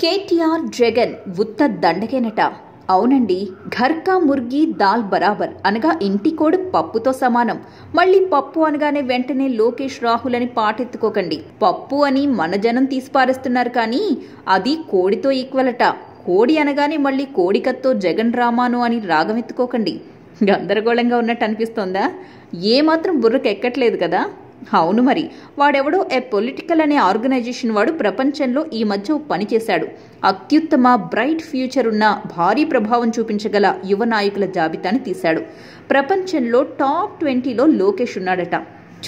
కేటీఆర్ జగన్ ఉత్త దండకేనట. అవునండి ఘర్కా ముర్గి దాల్ బరాబర్ అనగా ఇంటి కోడి పప్పుతో సమానం. మళ్ళీ పప్పు అనగానే వెంటనే లోకేష్ రాహుల్ అని పాటెత్తుకోకండి. పప్పు అని మన జనం తీసిపారేస్తున్నారు కానీ అది కోడితో ఈక్వలట. కోడి అనగానే మళ్ళీ కోడికత్తో జగన్ రామాను అని రాగమెత్తుకోకండి. గందరగోళంగా ఉన్నట్టు అనిపిస్తోందా? ఏమాత్రం బుర్రకెక్కట్లేదు కదా? అవును మరి. వాడెవడో ఏ పొలిటికల్ అనే ఆర్గనైజేషన్ వాడు ప్రపంచంలో ఈ మధ్య పనిచేశాడు అత్యుత్తమ బ్రైట్ ఫ్యూచర్ ఉన్న భారీ ప్రభావం చూపించగల యువ నాయకుల జాబితాని తీశాడు. ప్రపంచంలో టాప్ ట్వంటీలో లోకేష్ ఉన్నాడట.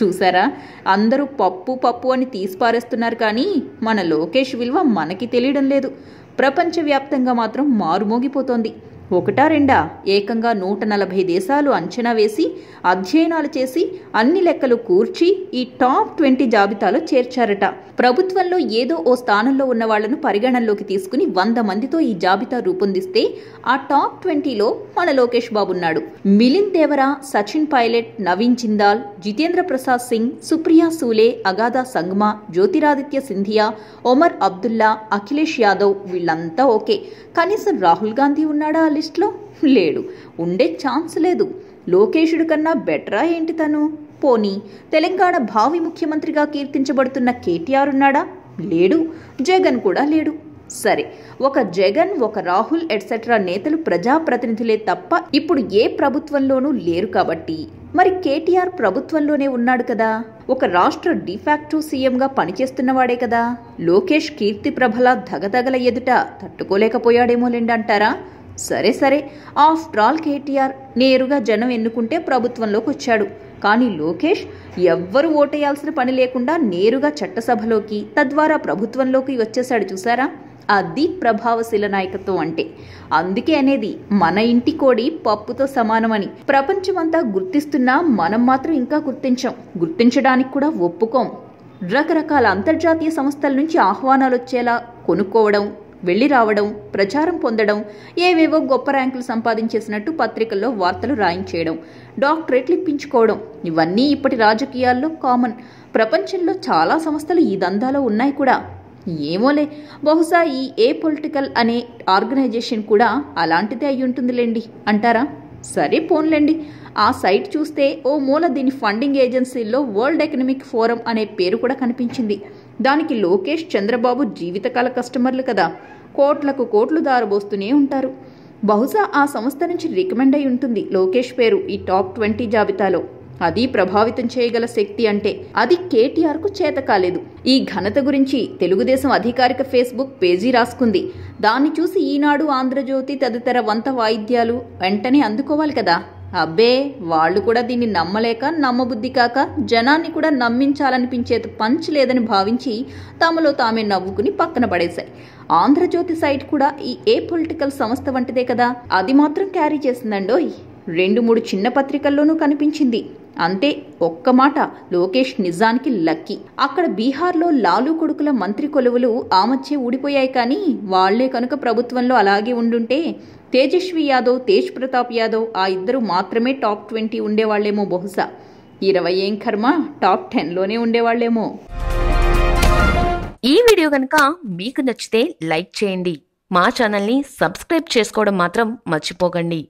చూసారా అందరూ పప్పు పప్పు అని తీసిపారేస్తున్నారు కానీ మన లోకేష్ విలువ మనకి తెలియడం లేదు. ప్రపంచవ్యాప్తంగా మాత్రం మారుమోగిపోతోంది. ఒకటా రెండా? ఏకంగా నూట నలభై దేశాలు అంచనా వేసి అధ్యయనాలు చేసి అన్ని లెక్కలు కూర్చి ఈ టాప్ ట్వంటీ జాబితాలో చేర్చారట. ప్రభుత్వంలో ఏదో ఓ స్థానంలో ఉన్న వాళ్ళను పరిగణనలోకి తీసుకుని వంద మందితో ఈ జాబితా రూపొందిస్తే ఆ టాప్ ట్వంటీలో మన లోకేష్ బాబు ఉన్నాడు మిలింద్ దేవరా సచిన్ పైలట్ నవీన్ జిందాల్ జితేంద్ర ప్రసాద్ సింగ్ సుప్రియా సూలే అగాధా సంగ్మా జ్యోతిరాదిత్య సింధియా ఒమర్ అబ్దుల్లా అఖిలేష్ యాదవ్ వీళ్ళంతా ఓకే. కనీసం రాహుల్ గాంధీ ఉన్నాడా లిస్ట్లో లేడు. ఉండే ఛాన్స్ లేదు. లోకేషుడు కన్నా బెటరా ఏంటి తను? పోనీ తెలంగాణ భావి ముఖ్యమంత్రిగా కీర్తించబడుతున్న కేటీఆర్ ఉన్నాడా? లేడు. జగన్ కూడా లేడు. సరే ఒక జగన్ ఒక రాహుల్ ఎట్సెట్రా నేతలు ప్రజాప్రతినిధులే తప్ప ఇప్పుడు ఏ ప్రభుత్వంలోనూ లేరు కాబట్టి. మరి కేటీఆర్ ప్రభుత్వంలోనే ఉన్నాడు కదా? ఒక రాష్ట్ర డిఫాక్టో సీఎంగా పనిచేస్తున్నవాడే కదా? లోకేష్ కీర్తి ప్రభల దగదగల ఎదుట తట్టుకోలేకపోయాడేమోలేండి అంటారా? సరే సరే. ఆఫ్టర్ ఆల్ కేటీఆర్ నేరుగా జనం ఎన్నుకుంటే ప్రభుత్వంలోకి వచ్చాడు. కానీ లోకేష్ ఎవ్వరు ఓటేయాల్సిన పని లేకుండా నేరుగా చట్టసభలోకి తద్వారా ప్రభుత్వంలోకి వచ్చేశాడు చూసారా అది ప్రభావశీల నాయకత్వం అంటే. అందుకే అనేది మన ఇంటి కోడి పప్పుతో సమానమని. ప్రపంచమంతా గుర్తిస్తున్నా మనం మాత్రం ఇంకా గుర్తించాం. గుర్తించడానికి కూడా ఒప్పుకోం. రకరకాల అంతర్జాతీయ సంస్థల నుంచి ఆహ్వానాలు వచ్చేలా కొనుక్కోవడం వెళ్ళి రావడం ప్రచారం పొందడం ఏవేవో గొప్ప ర్యాంకులు సంపాదించేసినట్టు పత్రికల్లో వార్తలు రాయించేయడం డాక్టరేట్లు ఇప్పించుకోవడం ఇవన్నీ ఇప్పటి రాజకీయాల్లో కామన్. ప్రపంచంలో చాలా సంస్థలు ఈ దందాలో ఉన్నాయి కూడా. ఏమోలే బహుశా ఈ ఏ పొలిటికల్ అనే ఆర్గనైజేషన్ కూడా అలాంటిదే అయి ఉంటుందిలేండి అంటారా? సరే పోన్లేండి. ఆ సైట్ చూస్తే ఓ మూల దీని ఫండింగ్ ఏజెన్సీల్లో వరల్డ్ ఎకనమిక్ ఫోరం అనే పేరు కూడా కనిపించింది. దానికి లోకేష్ చంద్రబాబు జీవితకాల కస్టమర్లు కదా. కోట్లకు కోట్లు దారబోస్తూనే ఉంటారు. బహుశా ఆ సంస్థ నుంచి రికమెండ్ అయి ఉంటుంది లోకేష్ పేరు ఈ టాప్ ట్వంటీ జాబితాలో. అది ప్రభావితం చేయగల శక్తి అంటే అది కేటీఆర్కు చేత కాలేదు. ఈ ఘనత గురించి తెలుగుదేశం అధికారిక ఫేస్బుక్ పేజీ రాసుకుంది. దాన్ని చూసి ఈనాడు ఆంధ్రజ్యోతి తదితర వంత వాయిద్యాలు వెంటనే అందుకోవాలి కదా. అబ్బే వాళ్ళు కూడా దీన్ని నమ్మలేక నమ్మబుద్ధి కాక జనాన్ని కూడా నమ్మించాలనిపించేది పంచ్ లేదని భావించి తమలో తామే నవ్వుకుని పక్కన పడేశాయి. ఆంధ్రజ్యోతి సైట్ కూడా ఈ ఏ పొలిటికల్ సంస్థ వంటిదే కదా. అది మాత్రం క్యారీ చేసిందండోయ్. రెండు మూడు చిన్న పత్రికల్లోనూ కనిపించింది. అంతే ఒక్క మాట లోకేష్ నిజానికి లక్కీ. అక్కడ బీహార్లో లాలూ కొడుకుల మంత్రి కొలువులు ఆమచ్చే ఊడిపోయాయి కానీ వాళ్ళే కనుక ప్రభుత్వంలో అలాగే ఉండుంటే తేజస్వి యాదవ్ తేజ్ ప్రతాప్ యాదవ్ ఆ ఇద్దరు మాత్రమే టాప్ ట్వంటీ ఉండేవాళ్ళేమో బహుశా. ఇరవై ఏం కర్మ టాప్ టెన్లోనే ఉండేవాళ్ళేమో. ఈ వీడియో కనుక మీకు నచ్చితే లైక్ చేయండి. మా ఛానల్ని సబ్స్క్రైబ్ చేసుకోవడం మాత్రం మర్చిపోకండి.